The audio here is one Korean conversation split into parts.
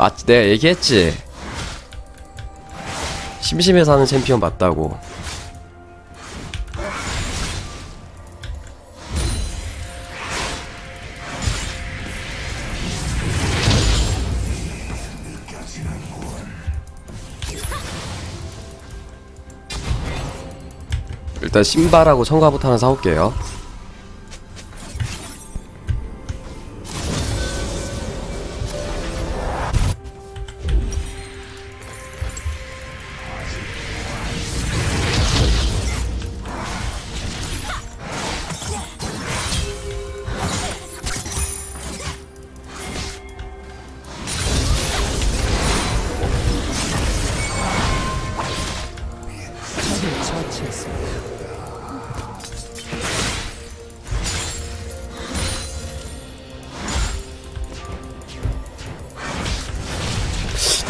맞지 내가 얘기했지. 심심해서 하는 챔피언 맞다고. 일단 신발하고 청가부터 하나 사올게요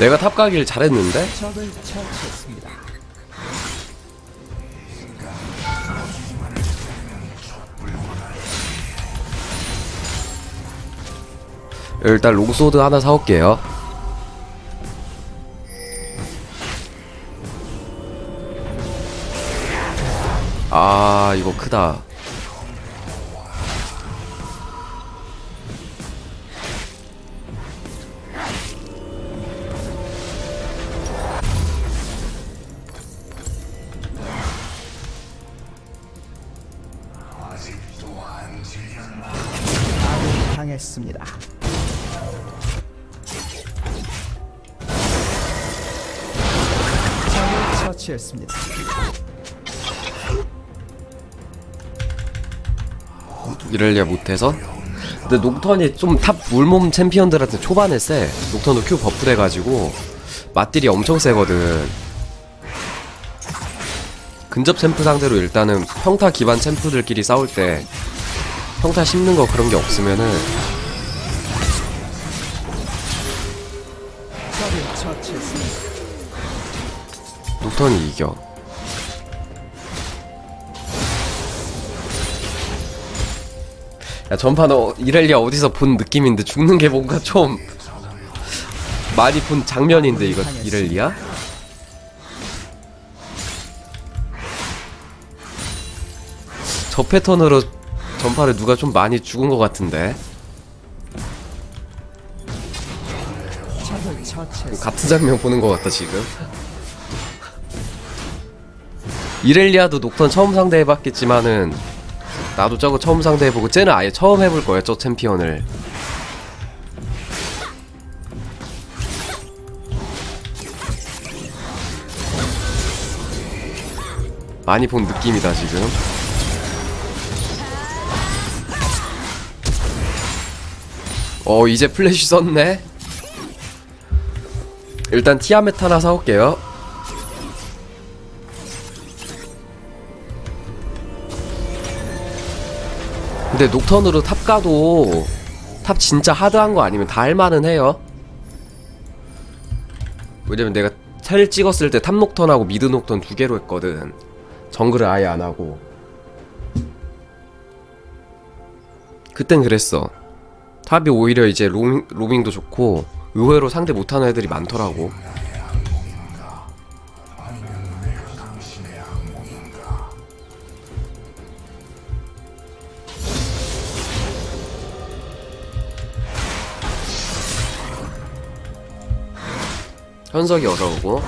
내가 탑 가길 잘했는데? 일단 롱소드 하나 사올게요 아 이거 크다 당했습니다. 적을 처치했습니다. 이럴려 못해서 근데 녹턴이 좀 탑 물몸 챔피언들한테 초반에 세 녹턴도 큐 버프 돼가지고 맛딜이 엄청 세거든 근접 챔프 상대로 일단은 평타 기반 챔프들끼리 싸울 때 평타 씹는 거 그런 게 없으면은 녹턴이 이겨 야 전판 어, 이렐리아 어디서 본 느낌인데 죽는 게 뭔가 좀 많이 본 장면인데 이거 이렐리아? 저 패턴으로 전파를 누가 좀 많이 죽은 것 같은데. 같은 장면 보는 것 같다 지금 이렐리아도 녹턴 처음 상대해봤겠지만은 나도 저거 처음 상대해보고 쟤는 아예 처음 해볼 거야 저 챔피언을. 많이 본 느낌이다 지금. 어 이제 플래시 썼네? 일단 티아메트 하나 사올게요 근데 녹턴으로 탑 가도 탑 진짜 하드한 거 아니면 다 할만은 해요. 왜냐면 내가 텔 찍었을 때 탑 녹턴하고 미드 녹턴 두 개로 했거든. 정글을 아예 안 하고. 그땐 그랬어. 탑이 오히려 이제 로밍, 로밍도 좋고 의외로 상대 못하는 애들이 많더라고 현석이 어서 오고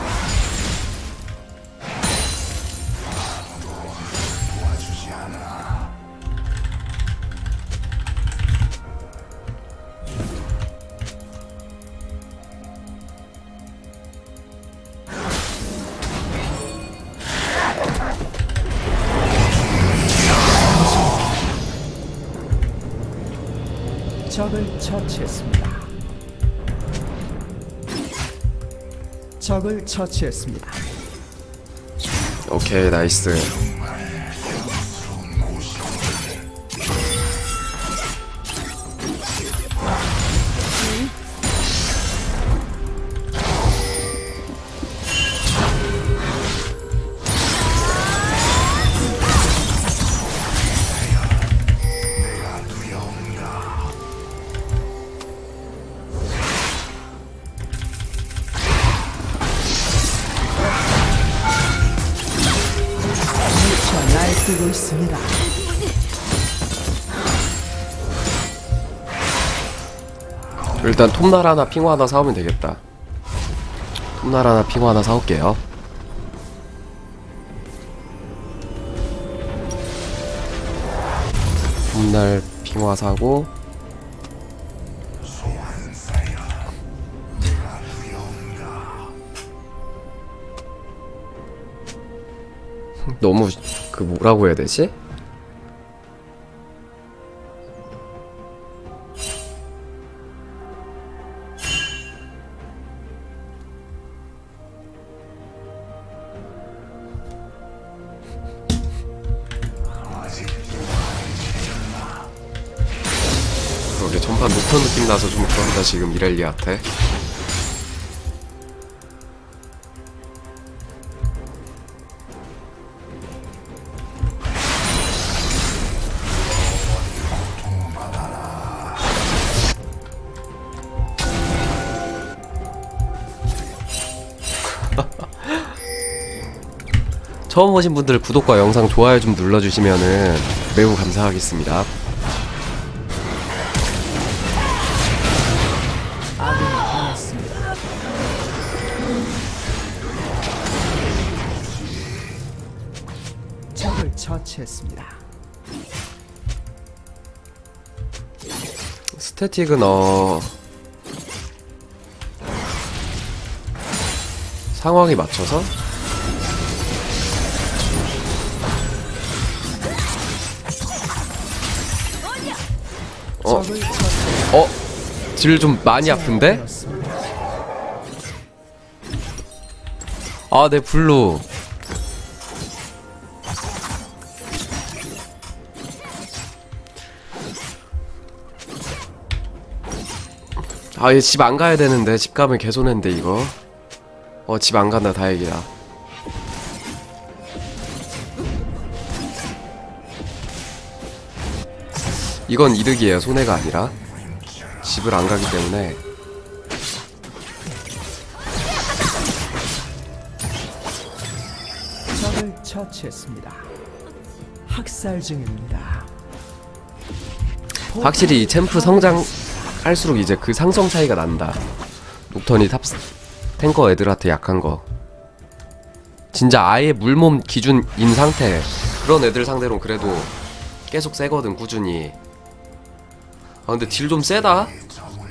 적을 처치했습니다. 적을 처치했습니다. 오케이 나이스 일단 톱날 하나 핑호 하나 사오면 되겠다. 톱날 하나 핑호 하나 사올게요. 톱날 핑화 사고. 너무 그 뭐라고 해야 되지? 그러게 전판 녹턴 느낌 나서 좀 그런다 지금 이렐리한테 처음 오신 분들 구독과 영상 좋아요 좀 눌러주시면은 매우 감사하겠습니다. 스태틱은 어 상황에 맞춰서 어. 어, 질 좀 많이 아픈데? 아, 내 블루. 아, 얘 집 안 가야 되는데 집 가면 개손해인데 이거. 어, 집 안 간다 다행이다. 이건 이득이에요 손해가 아니라 집을 안 가기 때문에 적을 처치했습니다. 학살 중입니다. 확실히 이 챔프 성장 할수록 이제 그 상성 차이가 난다. 녹턴이 탑 탱커 애들한테 약한 거. 진짜 아예 물몸 기준인 상태 그런 애들 상대로 그래도 계속 세거든 꾸준히. 아 근데 딜 좀 세다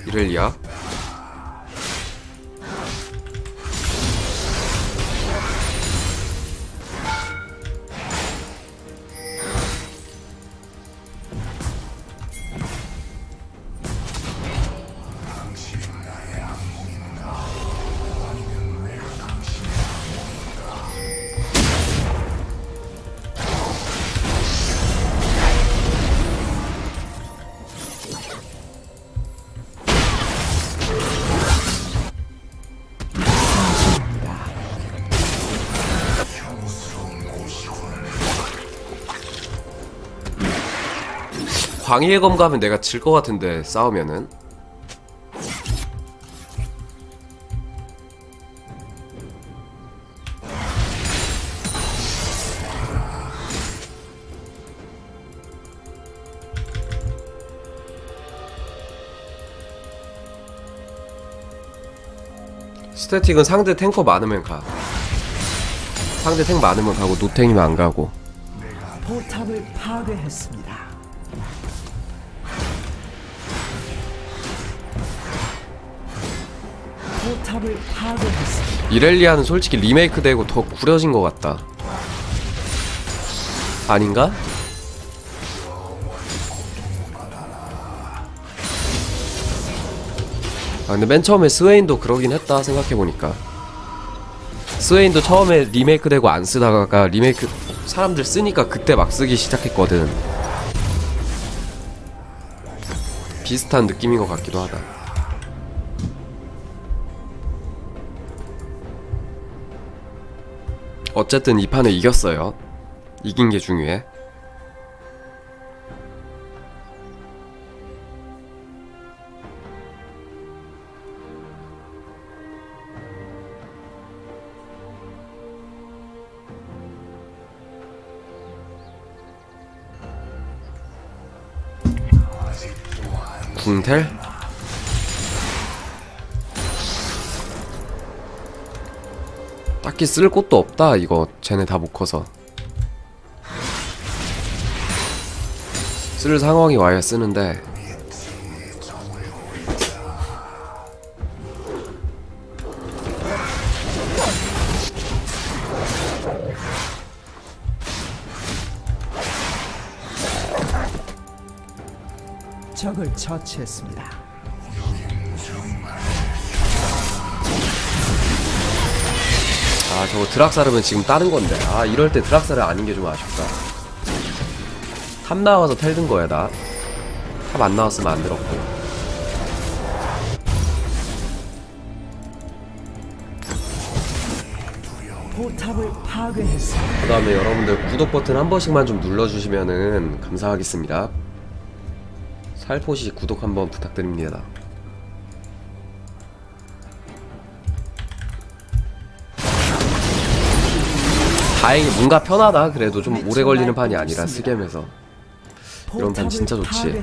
이렐리야. 광희의 검 가면 내가 질 것 같은데 싸우면은? 스태틱은 상대 탱커 많으면 가. 상대 탱 많으면 가고 노탱이면 안 가고. 포탑을 파괴했습니다. 이렐리아는 솔직히 리메이크 되고 더 구려진 것 같다. 아닌가? 아 근데 맨 처음에 스웨인도 그러긴 했다 생각해보니까 스웨인도 처음에 리메이크 되고 안 쓰다가 리메이크 사람들 쓰니까 그때 막 쓰기 시작했거든 비슷한 느낌인 것 같기도 하다 어쨌든 이 판을 이겼어요. 이긴 게 중요해. 궁텔? 딱히 쓸 곳도 없다. 이거 쟤네 다 못 커서. 쓸 상황이 와야 쓰는데. 적을 처치했습니다. 아 저거 드락사르면 지금 따는 건데. 아 이럴 때 드락사르 아닌 게 좀 아쉽다. 탑 나와서 텔 든 거야 나 탑 안 나왔으면 안 들었고. 그 다음에 여러분들 구독 버튼 한 번씩만 좀 눌러주시면은 감사하겠습니다. 살포시 구독 한번 부탁드립니다 다행히 뭔가 편하다. 그래도 좀 오래 걸리는 판이 아니라 스겜에서. 이런 판 진짜 좋지.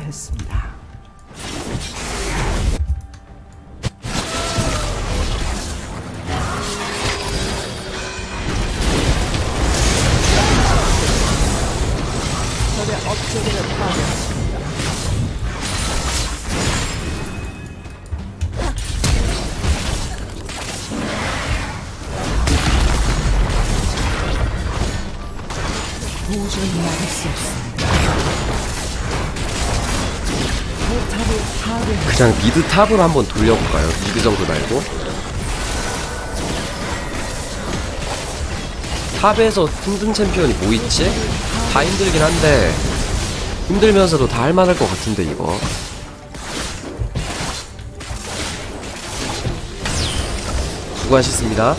그냥 미드 탑을 한번 돌려볼까요? 미드 정도 말고 탑에서 힘든 챔피언이 뭐 있지? 다 힘들긴 한데 힘들면서도 다 할만할 것 같은데 이거 수고하셨습니다